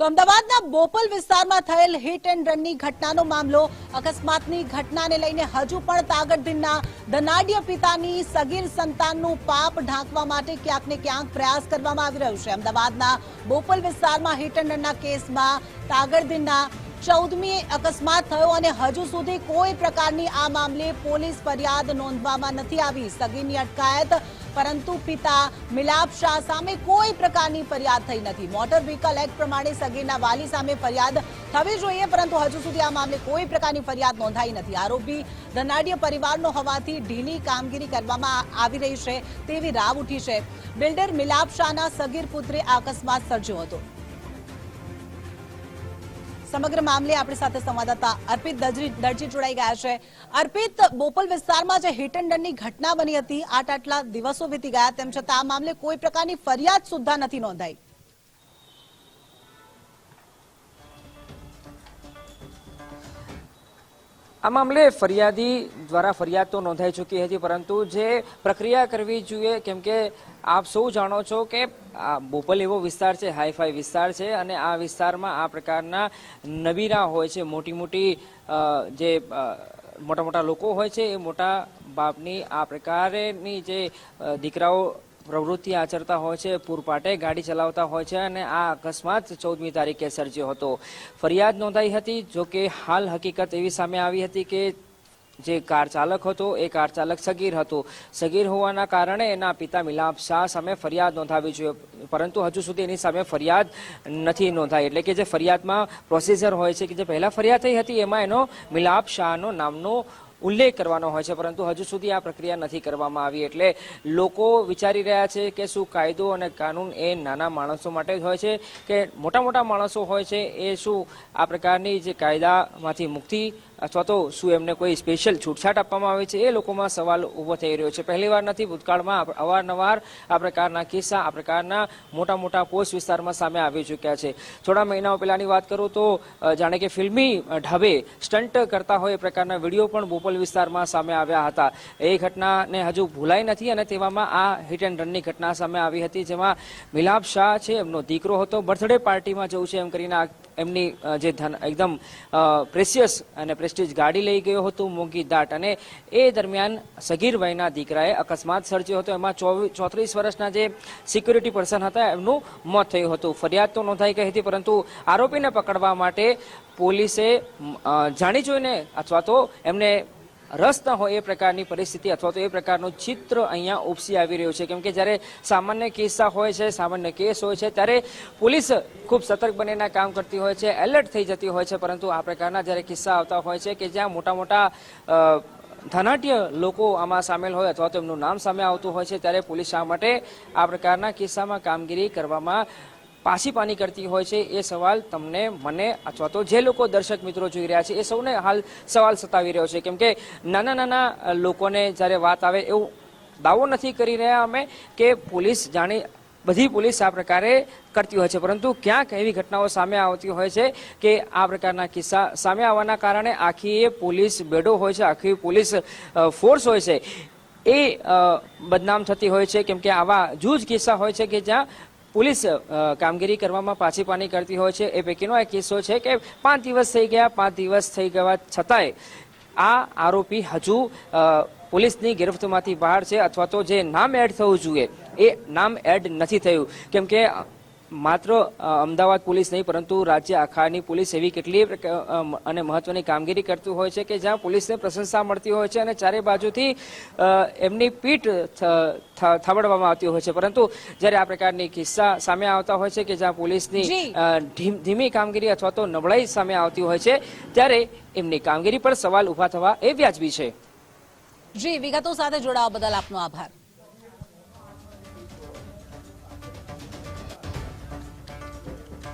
તો અમદાવાદના બોપલ વિસ્તારમાં થયેલ હિટ એન્ડ રનની ઘટનાનો મામલો, અકસ્માતની ઘટનાને લઈને હજુ પણ તાગડધીનના ધનાઢ્ય પિતાની સગીર સંતાનનું પાપ ઢાંકવા માટે ક્યાંક ક્યાંક પ્રયાસ કરવામાં આવી રહ્યો છે. અમદાવાદના બોપલ વિસ્તારમાં હિટ એન્ડ રનના કેસમાં તાગડધીનના ચૌદમી અકસ્માત થયો અને હજુ સુધી કોઈ પ્રકારની આ મામલે પોલીસ ફરિયાદ નોંધવામાં નથી આવી. સગીરની અટકાયત, પરંતુ પિતા મિલાપ શાહ સામે કોઈ પ્રકારની ફરિયાદ થઈ નથી. મોટર વ્હીકલ એક્ટ પ્રમાણે સગીરના વાલી સામે ફરિયાદ થવી જોઈએ, પરંતુ હજુ સુધી આ મામલે કોઈ પ્રકારની ફરિયાદ નોંધાઈ નથી. આરોપી ધનાઢ્ય પરિવારનો હોવાથી ઢીલી કામગીરી કરવામાં આવી રહી છે તેવી રાવ ઉઠી છે. બિલ્ડર મિલાપ શાહના સગીર પુત્રે અકસ્માત સર્જ્યો હતો. સમગ્ર મામલે આપણી સાથે સંવાદદાતા અર્પિત દરજી જોડાઈ ગયા છે. અર્પિત, બોપલ વિસ્તારમાં જે હિટ એન્ડ ઘટના બની હતી આટ આટલા દિવસો વીતી ગયા. તેમ છતાં આ મામલે કોઈ પ્રકારની ફરિયાદ સુદ્ધા નથી નોંધાઈ. આ મામલે ફરિયાદી દ્વારા ફરિયાદ તો નોંધાઈ ચૂકી હતી, પરંતુ જે પ્રક્રિયા કરવી જોઈએ, કેમ કે આપ સૌ જાણો છો કે આ બોપલ એવો વિસ્તાર છે, હાઈફાઈ વિસ્તાર છે, અને આ વિસ્તારમાં આ પ્રકારના નબીરા હોય છે મોટી મોટી જે મોટા મોટા લોકો હોય છે, એ મોટા બાપની આ પ્રકારની જે દીકરાઓ પ્રવૃત્તિ આચરતા હોય છે પૂરપાટે ગાડી ચલાવતા હોય છે અને આ અકસ્માત ચૌદમી તારીખે સર્જ્યો હતો. ફરિયાદ નોંધાઈ હતી, જો કે હાલ હકીકત એવી સામે આવી હતી કે જે કાર ચાલક હતો, એ કાર ચાલક સગીર હતો. સગીર હોવાના કારણે એના પિતા મિલાપ શાહ સામે ફરિયાદ નોંધાવી જોઈએ. પરંતુ હજુ સુધી એની સામે ફરિયાદ નથી નોંધાઈ. એટલે કે જે ફરિયાદમાં પ્રોસીજર હોય છે કે જે પહેલાં ફરિયાદ થઈ હતી, એમાં એનો મિલાપ શાહનો નામનો ઉલ્લેખ કરવાનો હોય છે, પરંતુ હજુ સુધી આ પ્રક્રિયા નથી કરવામાં આવી એટલે લોકો વિચારી રહ્યા છે કે શું કાયદો અને કાનૂન એ નાના માણસો માટે જ હોય છે કે મોટા મોટા માણસો હોય છે, એ શું આ પ્રકારની જે કાયદામાંથી મુક્તિ અથવા તો શું એમને કોઈ સ્પેશિયલ છૂટછાટ આપવામાં આવે છે, એ લોકોમાં સવાલ ઊભો થઈ રહ્યો છે. પહેલીવાર નથી, ભૂતકાળમાં અવારનવાર આ પ્રકારના કિસ્સા, આ પ્રકારના મોટા મોટા પોસ્ટ વિસ્તારમાં સામે આવી ચૂક્યા છે. થોડા મહિનાઓ પહેલાની વાત કરું તો જાણે કે ફિલ્મી ઢબે સ્ટન્ટ કરતા હોય એ પ્રકારના વીડિયો પણ બોપલ વિસ્તારમાં સામે આવ્યા હતા. એ ઘટનાને હજુ ભૂલાઈ નથી અને તેવામાં આ હિટ એન્ડ રનની ઘટના સામે આવી હતી, જેમાં મિલાપ શાહ છે, એમનો દીકરો હતો, બર્થડે પાર્ટીમાં જવું છે એમ કરીને એમની જે ધન એકદમ પ્રેસિયસ અને પ્રેસ્ટીજ ગાડી લઈ ગયો હતો મોંઘી દાટ અને એ દરમિયાન સગીરભાઈના દીકરાએ અકસ્માત સર્જ્યો હતો. એમાં ચોત્રીસ વર્ષના જે સિક્યુરિટી પર્સન હતા, એમનું મોત થયું હતું. ફરિયાદ તો નોંધાઈ ગઈ હતી, પરંતુ આરોપીને પકડવા માટે પોલીસે જાણી જોઈને અથવા તો એમને રસ ન હોય એ પ્રકારની પરિસ્થિતિ અથવા તો એ પ્રકારનું ચિત્ર અહીંયા ઉપસી આવી રહ્યું છે. કેમ કે જ્યારે સામાન્ય કિસ્સા હોય છે, સામાન્ય કેસ હોય છે, ત્યારે પોલીસ ખૂબ સતર્ક બનીને કામ કરતી હોય છે, એલર્ટ થઈ જતી હોય છે. પરંતુ આ પ્રકારના જ્યારે કિસ્સા આવતા હોય છે કે જ્યાં મોટા મોટા ધનાટ્ય લોકો આમાં સામેલ હોય અથવા તો એમનું નામ સામે આવતું હોય છે, ત્યારે પોલીસ શા માટે આ પ્રકારના કિસ્સામાં કામગીરી કરવામાં પાછી પાની કરતી હોય છે એ સવાલ તમને મને અથવા તો જે લોકો દર્શક મિત્રો જોઈ રહ્યા છે એ સૌને હાલ સવાલ સતાવી રહ્યો છે. કેમ કે નાના નાના લોકોને જ્યારે વાત આવે એવું દાવો નથી કરી રહ્યા અમે કે પોલીસ જાણી બધી પોલીસ આ પ્રકારે કરતી હોય છે. પરંતુ ક્યાંક એવી ઘટનાઓ સામે આવતી હોય છે કે આ પ્રકારના કિસ્સા સામે આવવાના કારણે આખી એ પોલીસ બેડો હોય છે, આખી પોલીસ ફોર્સ હોય છે એ બદનામ થતી હોય છે. કેમ કે આવા જૂજ કિસ્સા હોય છે કે જ્યાં પોલીસ કામગીરી કરવામાં પાછી પાની કરતી હોય છે. એ પૈકીનો એક કિસ્સો છે કે પાંચ દિવસ થઈ ગયા, પાંચ દિવસ થઈ ગયા છતાંય આ આરોપી હજુ પોલીસની ગિરફ્તમાંથી બહાર છે અથવા તો જે નામ એડ થવું જોઈએ, એ નામ એડ નથી થયું. કેમ કે માત્ર અમદાવાદ પોલીસ નહીં પરંતુ રાજ્ય આખાની પોલીસ એવી કેટલી અને મહત્વની કામગીરી કરતું હોય છે કે જ્યાં પોલીસને પ્રશંસા મળતી હોય છે અને ચારે બાજુથી એમની પીઠ થાબડવામાં આવતી હોય છે. પરંતુ જ્યારે આ પ્રકારની કિસ્સા સામે આવતા હોય છે કે જ્યાં પોલીસની ધીમ- કામગીરી અથવા તો નબળાઈ સામે આવતી હોય છે ત્યારે એમની કામગીરી પર સવાલ ઊભા થવા એ વ્યાજબી છે. જી વિગતો સાથે જોડાવા બદલ આપનો આભાર.